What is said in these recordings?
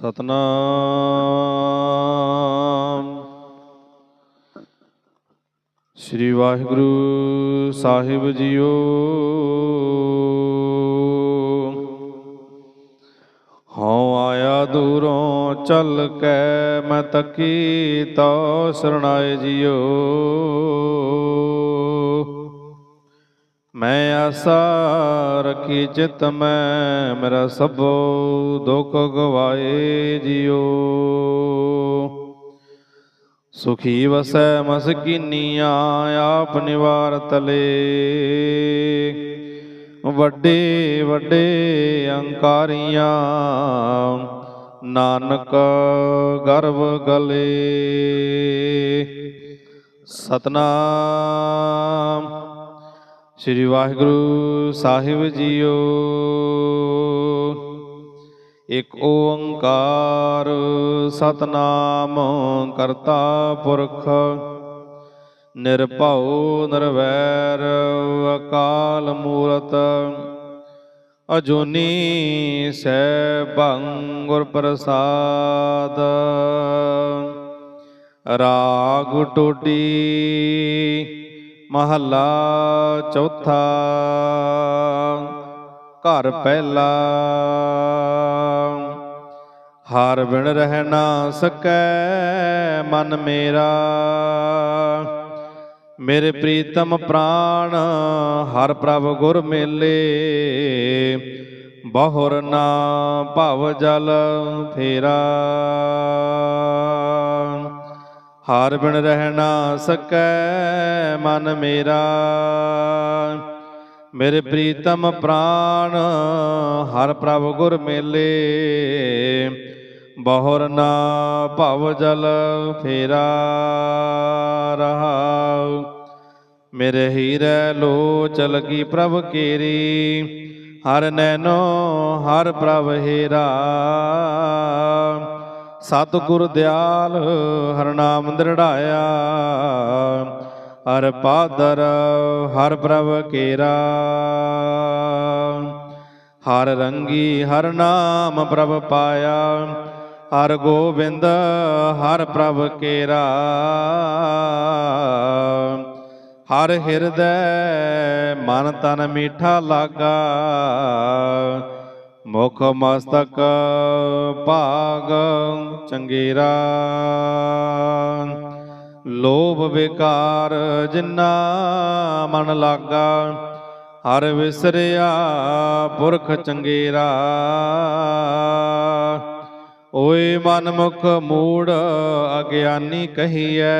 ਸਤਨਾਮ। ਸ੍ਰੀ ਵਾਹਿਗੁਰੂ ਸਾਹਿਬ ਜੀਓ। ਹਉ ਆਇਆ ਦੂਰੋਂ ਚੱਲ ਕੇ ਮੈਂ ਤੱਕੀ ਤੋ ਸਰਣਾਏ ਜੀਓ। ਮੈਂ ਆਸਾ ਰਖੀ ਚਿਤ ਮੈਂ ਮੇਰਾ ਸਭੋ ਦੁਖ ਗਵਾਏ ਜਿਉ। ਸੁਖੀ ਵਸੈ ਮਸਕੀਨੀਆਂ ਆਪ ਨਿਵਾਰ ਤਲੇ। ਵੱਡੇ ਵੱਡੇ ਅੰਕਾਰੀਆਂ, ਨਾਨਕ ਗਰਭ ਗਲੇ। ਸਤਨਾਮ ਸ੍ਰੀ ਵਾਹਿਗੁਰੂ ਸਾਹਿਬ ਜੀਓ। ਇਕ ਓੰਕਾਰ ਸਤਨਾਮ ਕਰਤਾ ਪੁਰਖ, ਨਿਰਭਉ ਨਿਰਵੈਰ ਅਕਾਲ ਮੂਰਤ, ਅਜੂਨੀ ਸੈਭੰ ਗੁਰ ਪ੍ਰਸਾਦ। ਰਾਗ ਟੋਟੀ ਮਹੱਲਾ ਚੌਥਾ। ਘਰ ਪਹਿਲਾ। ਹਰ ਬਿਨ ਰਹਿ ਨਾ ਸਕੈ ਮਨ ਮੇਰਾ। ਮੇਰੇ ਪ੍ਰੀਤਮ ਪ੍ਰਾਣ ਹਰ ਪ੍ਰਭ ਗੁਰ ਮੇਲੇ। ਬਹੁਰ ਨਾ ਭਵ ਜਲ ਫੇਰਾ। ਹਰ ਬਿਨ ਰਹਿ ਨਾ ਸਕੈ ਮਨ ਮੇਰਾ। ਮੇਰੇ ਪ੍ਰੀਤਮ ਪ੍ਰਾਣ ਹਰ ਪ੍ਰਭ ਗੁਰ ਮੇਲੇ। ਬਹੁਰ ਨਾ ਭਵ ਜਲ ਫੇਰਾ ਰਹਾਉ। ਮੇਰੇ ਹੀਰੇ ਲੋਚਲ ਕੀ ਪ੍ਰਭ ਕੇਰੀ। ਹਰ ਨੈਨੋ ਹਰ ਪ੍ਰਭ ਹੀਰਾ। ਸਤਿਗੁਰ ਦਿਆਲ ਹਰਨਾਮ ਦ੍ਰਿੜਾਇਆ। ਹਰ ਪਾਦਰ, ਹਰ ਪ੍ਰਭ ਕੇਰਾ। ਹਰ ਰੰਗੀ, ਹਰ ਨਾਮ ਪ੍ਰਭ ਪਾਇਆ। ਹਰ ਗੋਬਿੰਦ, ਹਰ ਪ੍ਰਭ ਕੇਰਾ। ਹਰ ਹਿਰਦੈ, ਮਨ ਤਨ ਮੀਠਾ ਲਾਗਾ। ਮੁਖ ਮਸਤਕ ਭਾਗ ਚੰਗੇਰਾ ਲੋਭ ਵਿਕਾਰ ਜਿਨਾ ਮਨ ਲਾਗਾ, ਹਰ ਵਿਸਰਿਆ ਪੁਰਖ ਚੰਗੇਰਾ ਓਏ ਮਨ ਮੁਖ ਮੂੜ ਅਗਿਆਨੀ ਕਹੀਐ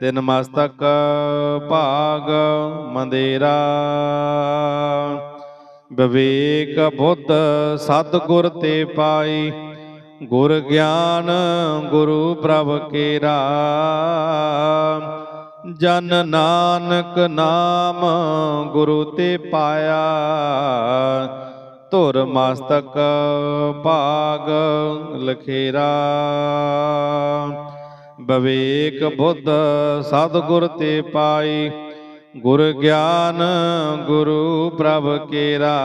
ਤਿਨ ਮਸਤਕ ਭਾਗ ਮੰਦੇਰਾ ਵਿਵੇਕ ਬੁੱਧ ਸਤਿਗੁਰ ਤੇ ਪਾਈ। ਗੁਰ ਗਿਆਨ ਗੁਰੂ ਪ੍ਰਭ ਕੇਰਾ ਜਨ ਨਾਨਕ ਨਾਮ ਗੁਰੂ ਤੇ ਪਾਇਆ। ਧੁਰ ਮਸਤਕ ਭਾਗ ਲਖੇਰਾ। ਵਿਵੇਕ ਬੁੱਧ ਸਤਿਗੁਰ ਤੇ ਪਾਈ। ਗੁਰ ਗਿਆਨ ਗੁਰੂ ਪ੍ਰਭ ਕੇਰਾ।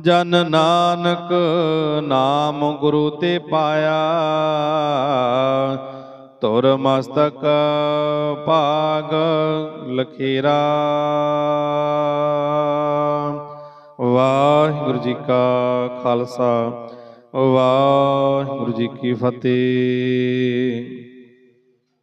ਜਨ ਨਾਨਕ ਨਾਮ ਗੁਰੂ ਤੇ ਪਾਇਆ। ਤੁਰ ਮਸਤਕ ਭਾਗ ਲਖੇਰਾ। ਵਾਹਿਗੁਰੂ ਜੀ ਕਾ ਖਾਲਸਾ। ਵਾਹਿਗੁਰੂ ਜੀ ਕੀ ਫਤਿਹ।